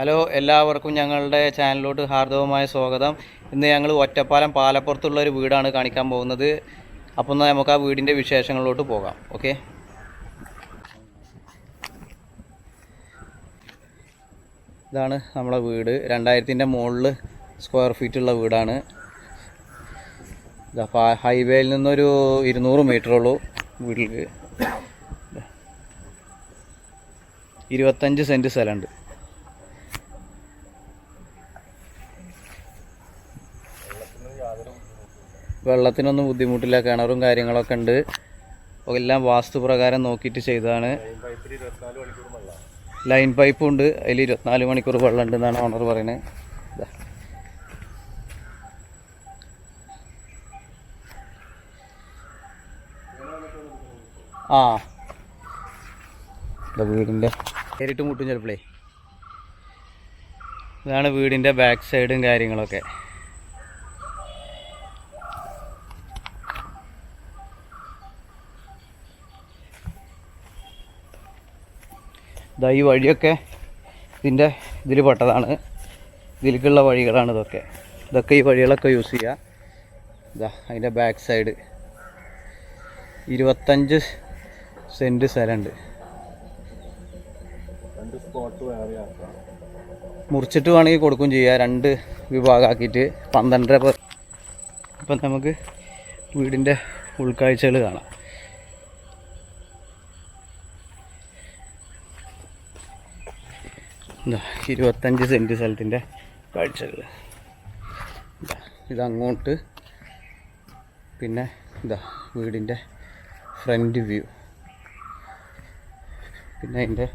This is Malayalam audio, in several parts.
ഹലോ എല്ലാവർക്കും ഞങ്ങളുടെ ചാനലിലോട്ട് ഹാർദവമായ സ്വാഗതം. ഇന്ന് ഞങ്ങൾ ഒറ്റപ്പാലം പാലപ്പുറത്തുള്ള ഒരു വീടാണ് കാണിക്കാൻ പോകുന്നത്. അപ്പോൾ എന്നാൽ നമുക്ക് ആ വീടിന്റെ വിശേഷങ്ങളിലോട്ട് പോകാം. ഓക്കെ? ഇതാണ് നമ്മളെ വീട്. രണ്ടായിരത്തിന്റെ മുകളിൽ സ്ക്വയർ ഫീറ്റുള്ള വീടാണ്. ഇതപ്പോൾ ഹൈവേയിൽ നിന്നൊരു ഇരുന്നൂറ് മീറ്റർ ഉള്ളൂ വീട്ടിലേക്ക് ഇരുപത്തഞ്ച് സെന്റ് സ്ഥലമുണ്ട്. വെള്ളത്തിനൊന്നും ബുദ്ധിമുട്ടില്ല കിണറും കാര്യങ്ങളൊക്കെ ഉണ്ട്. എല്ലാം വാസ്തുപ്രകാരം നോക്കിയിട്ട് ചെയ്തതാണ്. ലൈൻ പൈപ്പും ഉണ്ട്. അതിൽ ഇരുപത്തിനാല് മണിക്കൂർ വെള്ളം ഉണ്ടെന്നാണ് ഓണർ പറയുന്നത്. ആ. വീടിന്റെ നേരിട്ട് മുട്ടും ചിലപ്പോഴേ ഇതാണ് വീടിന്റെ ബാക്ക് സൈഡും കാര്യങ്ങളൊക്കെ. ഇതാ ഈ വഴിയൊക്കെ ഇതിന്റെ ഇതിൽ പെട്ടതാണ്. ഇതിലേക്കുള്ള വഴികളാണ് ഇതൊക്കെ. ഇതൊക്കെ ഈ വഴികളൊക്കെ യൂസ് ചെയ്യുക ഇതാ അതിന്റെ ബാക്ക് സൈഡ്. ഇരുപത്തഞ്ച് സെന്റ് സ്ഥലമുണ്ട്. മുറിച്ചിട്ട് വേണമെങ്കിൽ കൊടുക്കും ചെയ്യുക രണ്ട് വിഭാഗമാക്കിയിട്ട് പന്ത്രണ്ടര ഇപ്പം നമുക്ക് വീടിന്റെ ഉൾക്കാഴ്ചകൾ കാണാം. ഇരുപത്തഞ്ച് സെന്റ് സ്ഥലത്തിന്റെ കാഴ്ചകൾ ഇതാ ഇതങ്ങോട്ട്. പിന്നെ ഇതാ വീടിന്റെ ഫ്രണ്ട് വ്യൂ. പിന്നെ അതിന്റെ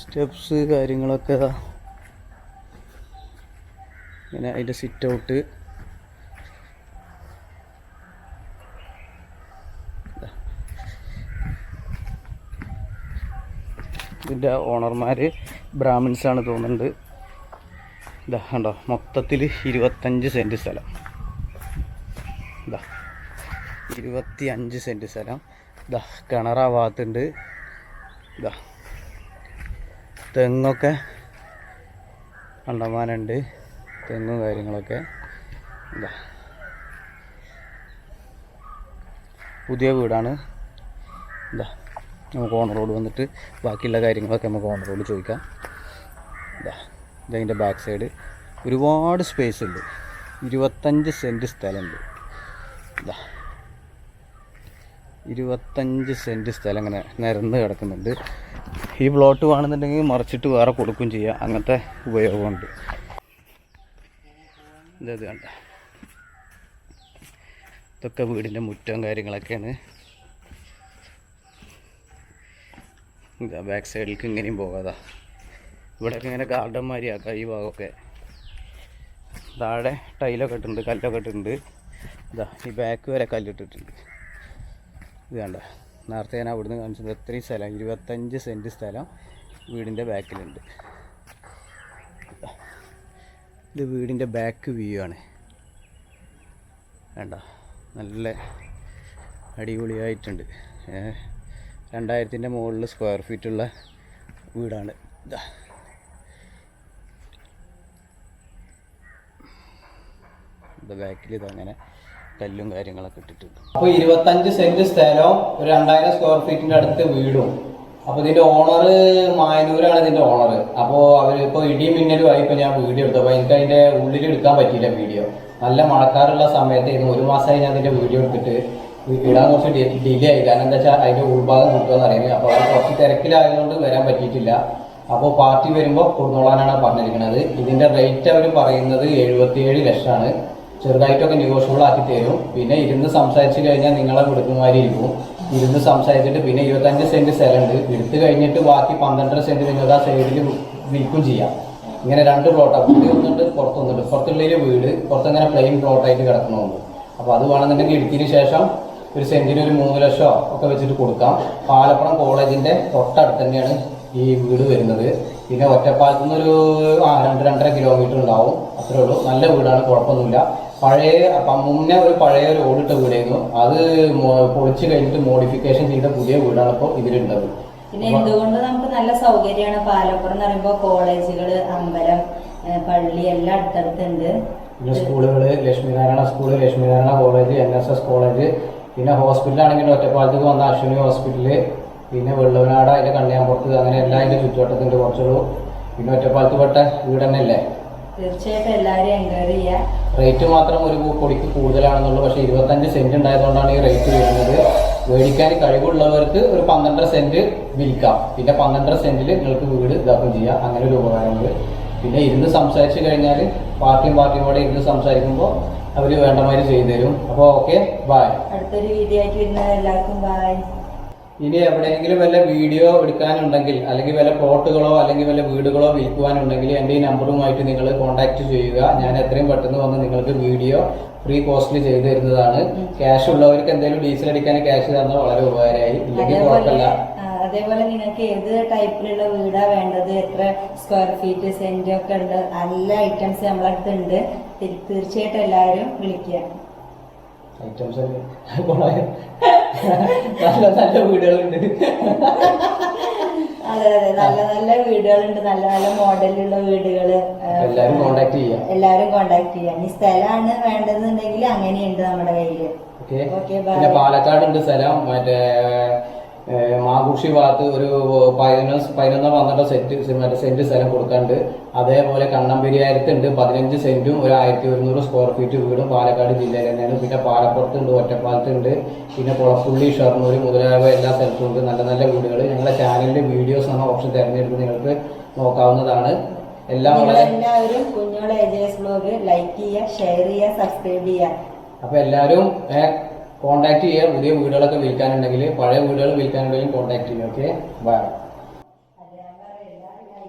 സ്റ്റെപ്സ് കാര്യങ്ങളൊക്കെ ഇതാ. പിന്നെ അതിന്റെ സിറ്റ് ഔട്ട്. ഇതിന്റെ ഓണർമാർ ബ്രാഹ്മിൻസ് ആണ് തോന്നുന്നുണ്ട്. ഇതാ കണ്ടോ മൊത്തത്തിൽ ഇരുപത്തഞ്ച് സെന്റ് സ്ഥലം. ഇതാ ഇരുപത്തി അഞ്ച് സെന്റ് സ്ഥലം. ഇതാ കിണറ ഭാഗത്തുണ്ട്. ഇതാ തെങ്ങൊക്കെ കണ്ടമാനുണ്ട്. തെങ്ങും കാര്യങ്ങളൊക്കെ. ഇതാ പുതിയ വീടാണ്. ഇതാ നമുക്ക് ഓണറോട് വന്നിട്ട് ബാക്കിയുള്ള കാര്യങ്ങളൊക്കെ നമുക്ക് ഓണറോട് ചോദിക്കാം. ഇതാ ഇതതിന്റെ ബാക്ക് സൈഡ് ഒരുപാട് സ്പേസ് ഉണ്ട്. ഇരുപത്തഞ്ച് സെന്റ് സ്ഥലമുണ്ട്. ഇതാ ഇരുപത്തഞ്ച് സെന്റ് സ്ഥലം ഇങ്ങനെ നിരന്ന് കിടക്കുന്നുണ്ട്. ഈ പ്ലോട്ട് വേണമെന്നുണ്ടെങ്കിൽ മറിച്ചിട്ട് വേറെ കൊടുക്കുകയും ചെയ്യാം. അങ്ങനത്തെ ഉപയോഗമുണ്ട്. ഇതത് കണ്ട? ഇതൊക്കെ വീടിന്റെ മുറ്റവും കാര്യങ്ങളൊക്കെയാണ്. ഇതാ ബാക്ക് സൈഡിലേക്ക് ഇങ്ങനെയും പോകാതാ ഇവിടെയൊക്കെ ഇങ്ങനെ ഗാർഡൻ മാതിരി ആക്കാം ഈ ഭാഗമൊക്കെ. താഴെ ടൈലൊക്കെ ഇട്ടിട്ടുണ്ട് കല്ലൊക്കെ ഇട്ടിട്ടുണ്ട്. ഇതാ ഈ ബാക്ക് വരെ കല്ലിട്ടിട്ടുണ്ട്. ഇത് കണ്ട? നേരത്തെ ഞാൻ അവിടുന്ന് കാണിച്ചത് എത്രയും സ്ഥലം ഇരുപത്തഞ്ച് സെന്റ് സ്ഥലം വീടിന്റെ ബാക്കിലുണ്ട് ഇതാ. വീടിന്റെ ബാക്ക് വ്യൂ ആണ്. വേണ്ട നല്ല അടിപൊളിയായിട്ടുണ്ട്. ഏ രണ്ടായിരത്തിന്റെ മുകളിൽ സ്ക്വയർ ഫീറ്റുള്ള വീടാണ്. ഇതാ ബാക്കിൽ ഇതങ്ങനെ കല്ലും കാര്യങ്ങളൊക്കെ ഇട്ടിട്ടുണ്ട് അപ്പോൾ ഇരുപത്തഞ്ച് സെന്റ് സ്ഥലവും ഒരു രണ്ടായിരം സ്ക്വയർ ഫീറ്റിന്റെ അടുത്ത് വീടും. അപ്പോൾ ഇതിന്റെ ഓണർ മായനൂരാണ് ഇതിന്റെ ഓണർ അപ്പോൾ അവർ ഇപ്പോൾ ഇടിയും മിന്നലും ആയി ഇപ്പോൾ ഞാൻ വീഡിയോ എടുത്തു. അപ്പോൾ എനിക്ക് അതിന്റെ ഉള്ളിൽ എടുക്കാൻ പറ്റിയില്ല വീഡിയോ നല്ല മഴക്കാറുള്ള സമയത്തായിരുന്നു ഒരു മാസമായി ഞാൻ ഇതിന്റെ വീഡിയോ എടുത്തിട്ട് ഇടാൻ കുറച്ച് ഡിലേ ആയി. കാരണം എന്താ വെച്ചാൽ അതിന്റെ ഉൾഭാഗം കിട്ടുമെന്ന് അറിയുന്നത് അപ്പോൾ അത് കുറച്ച് തിരക്കിലായതുകൊണ്ട് വരാൻ പറ്റിയിട്ടില്ല. അപ്പോൾ പാർട്ടി വരുമ്പോൾ കൊടുന്നോളാനാണ് പറഞ്ഞിരിക്കുന്നത്. ഇതിന്റെ റേറ്റ് അവർ പറയുന്നത് എഴുപത്തിയേഴ് ലക്ഷമാണ്. ചെറുതായിട്ടൊക്കെ നെഗോഷ്യബിൾ ആക്കി തരും. പിന്നെ ഇരുന്ന് സംസാരിച്ച് കഴിഞ്ഞാൽ നിങ്ങളെ കൊടുക്കുമാരി ഇരിക്കും. ഇരുന്ന് സംസാരിച്ചിട്ട് പിന്നെ ഇരുപത്തഞ്ച് സെന്റ് സ്ഥലമുണ്ട്. എടുത്തു കഴിഞ്ഞിട്ട് ബാക്കി പന്ത്രണ്ടര സെന്റ് നിങ്ങൾക്ക് ആ സൈഡിൽ വിൽക്കും ചെയ്യാം. ഇങ്ങനെ രണ്ട് പ്ലോട്ടാണ് പുള്ളി ഒന്നുണ്ട് പുറത്തൊന്നുണ്ട് പുറത്തുള്ളൊരു വീട് പുറത്തങ്ങനെ പ്ലെയിൻ പ്ലോട്ടായിട്ട് കിടക്കണമുണ്ട് അപ്പോൾ അത് വേണമെന്നുണ്ടെങ്കിൽ ഇടുക്കിന് ശേഷം ഒരു സെന്റിന് ഒരു മൂന്ന് ലക്ഷമോ ഒക്കെ വെച്ചിട്ട് കൊടുക്കാം. പാലപ്പുറം കോളേജിന്റെ തൊട്ടടുത്ത് തന്നെയാണ് ഈ വീട് വരുന്നത്. പിന്നെ ഒറ്റപ്പാലത്ത് നിന്നൊരു ആ രണ്ട് രണ്ടര കിലോമീറ്റർ ഉണ്ടാവും. അത്രേ ഉള്ളൂ. നല്ല വീടാണ് കുഴപ്പമൊന്നുമില്ല. പഴയ മുന്നേ ഒരു പഴയ ഒരു ഓടിട്ട വീടായിരുന്നു. അത് പൊളിച്ച് കഴിഞ്ഞിട്ട് മോഡിഫിക്കേഷൻ ചെയ്ത പുതിയ വീടാണ് ഇപ്പോൾ ഇതിലുള്ളത്. പിന്നെ എന്തുകൊണ്ട് നമുക്ക് നല്ല സൗകര്യമാണ്? പാലപ്പുറം എന്ന് പറയുമ്പോൾ കോളേജുകൾ അമ്പലം പള്ളി എല്ലാം അടുത്തടുത്തുണ്ട്. പിന്നെ സ്കൂളുകൾ Lakshminarayana school Lakshminarayana college N S S college പിന്നെ ഹോസ്പിറ്റലാണെങ്കിൽ ഒറ്റപ്പാലത്തേക്ക് വന്ന അശ്വിനി ഹോസ്പിറ്റൽ പിന്നെ വെള്ളവനാട് അതിന്റെ കണ്ണിയാമ്പുറത്ത് അങ്ങനെ എല്ലാം അതിന്റെ ചുറ്റുവട്ടത്തിന്റെ കുറച്ചുള്ളൂ പിന്നെ ഒറ്റപ്പാലത്ത് പെട്ട വീട് തന്നെ അല്ലേ തീർച്ചയായിട്ടും എല്ലാവരും എൻക്വയറി ചെയ്യാം. റേറ്റ് മാത്രം ഒരു പൊടിക്ക് കൂടുതലാണെന്നുള്ളൂ. പക്ഷേ ഇരുപത്തഞ്ച് സെന്റ് ഉണ്ടായതുകൊണ്ടാണ് ഈ റേറ്റ് വരുന്നത്. മേടിക്കാൻ കഴിവുള്ളവർക്ക് ഒരു പന്ത്രണ്ടര സെന്റ് വിൽക്കാം. പിന്നെ പന്ത്രണ്ടര സെന്റിൽ നിങ്ങൾക്ക് വീട് ഇതാക്കും ചെയ്യാം. അങ്ങനെ ഒരു ഉപകാരമുണ്ട്. പിന്നെ ഇരുന്ന് സംസാരിച്ച് കഴിഞ്ഞാൽ പാർട്ടിയും പാർട്ടിയും കൂടെ ഇരുന്ന് സംസാരിക്കുമ്പോൾ അവർ വേണ്ടമാതിരി ചെയ്തു തരും അപ്പോൾ ഓക്കെ ബായ് അടുത്തൊരു വീഡിയോ ആയിട്ട് വരുന്നത് എല്ലാവർക്കും ബായ് ഇനി എവിടെയെങ്കിലും വല്ല വീഡിയോ എടുക്കാനുണ്ടെങ്കിൽ അല്ലെങ്കിൽ വല്ല പ്ലോട്ടുകളോ അല്ലെങ്കിൽ വല്ല വീടുകളോ വിൽക്കുവാനുണ്ടെങ്കിൽ എന്റെ ഈ നമ്പറുമായിട്ട് നിങ്ങൾ കോൺടാക്ട് ചെയ്യുക. ഞാൻ എത്രയും പെട്ടെന്ന് വന്ന് നിങ്ങൾക്ക് വീഡിയോ ഫ്രീ കോസ്റ്റ്ലി ചെയ്തു തരുന്നതാണ്. ക്യാഷ് ഉള്ളവർക്ക് എന്തെങ്കിലും ഡീസൽ അടിക്കാൻ ക്യാഷ് തന്നാൽ വളരെ ഉപകാരമായി. ഇല്ലെങ്കിൽ അതേപോലെ കുഴപ്പമില്ല. അതേപോലെ നിങ്ങൾക്ക് ഏത് ടൈപ്പിലുള്ള വീടാണ് വേണ്ടത്? എത്ര സ്ക്വയർ ഫീറ്റ് സെന്റ് ഒക്കെ ഉണ്ട്? നല്ല ഐറ്റംസ് നമ്മളടുത്തുണ്ട് ഉണ്ട്. തീർച്ചയായിട്ടും എല്ലാവരും വിളിക്കുക. ഐറ്റംസ് നല്ല നല്ല വീടുകളുണ്ട്. അതെ അതെ. നല്ല നല്ല വീടുകളുണ്ട്. നല്ല നല്ല മോഡലുള്ള വീടുകൾ. എല്ലാരും കോണ്ടാക്ട് ചെയ്യാം. എല്ലാവരും കോണ്ടാക്ട് ചെയ്യാം. ഈ സ്ഥലമാണ് വേണ്ടതെന്നുണ്ടെങ്കിൽ അങ്ങനെയുണ്ട് നമ്മുടെ കയ്യിൽ. ഓക്കെ പാലക്കാട് ഉണ്ട് സ്ഥലം. മറ്റേ മാകുഷി ഭാഗത്ത് ഒരു പതിനൊന്ന് പതിനൊന്നോ പന്ത്രണ്ടോ സെന്റ് മറ്റേ സെന്റ് സ്ഥലം കൊടുക്കാണ്ട്. അതേപോലെ കണ്ണമ്പരിയാരത്തുണ്ട് പതിനഞ്ച് സെന്റും ഒരു ആയിരത്തി ഒരുന്നൂറ് സ്ക്വയർ ഫീറ്റ് വീടും പാലക്കാട് ജില്ലയിൽ തന്നെയാണ്. പിന്നെ പാലപ്പുറത്തുണ്ട് ഒറ്റപ്പാലത്തുണ്ട് പിന്നെ കുളപ്പുള്ളി ഷൊർണൂർ മുതലായവ എല്ലാ സ്ഥലത്തും ഉണ്ട്. നല്ല നല്ല വീടുകൾ ഞങ്ങളുടെ ചാനലിന്റെ വീഡിയോസ് എന്ന ഓപ്ഷൻ തിരഞ്ഞെടുത്ത് നിങ്ങൾക്ക് നോക്കാവുന്നതാണ്. എല്ലാം എല്ലാവരും കുഞ്ഞോളെ എജേസ് ബ്ലോഗ് ലൈക്ക് ചെയ്യുക ഷെയർ ചെയ്യുക സബ്സ്ക്രൈബ് ചെയ്യുക. അപ്പോൾ എല്ലാവരും കോൺടാക്ട് ചെയ്യുക പുതിയ വീടുകളൊക്കെ വിൽക്കാനുണ്ടെങ്കിൽ പഴയ വീടുകൾ വിൽക്കാനുണ്ടെങ്കിലും കോൺടാക്ട് ചെയ്യുക ഓക്കെ ബൈ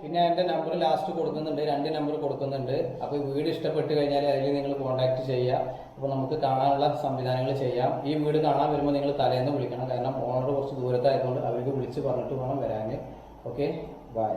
പിന്നെ എന്റെ നമ്പർ ലാസ്റ്റ് കൊടുക്കുന്നുണ്ട്. രണ്ട് നമ്പർ കൊടുക്കുന്നുണ്ട്. അപ്പോൾ വീട് ഇഷ്ടപ്പെട്ട് കഴിഞ്ഞാൽ അതിൽ നിങ്ങൾ കോൺടാക്ട് ചെയ്യുക. അപ്പോൾ നമുക്ക് കാണാനുള്ള സംവിധാനങ്ങൾ ചെയ്യാം. ഈ വീട് കാണാൻ വരുമ്പോൾ നിങ്ങൾ തലേന്ന് വിളിക്കണം. കാരണം ഓണർ കുറച്ച് ദൂരത്തായതുകൊണ്ട് അവർക്ക് വിളിച്ച് പറഞ്ഞിട്ട് വേണം വരാൻ. Okay bye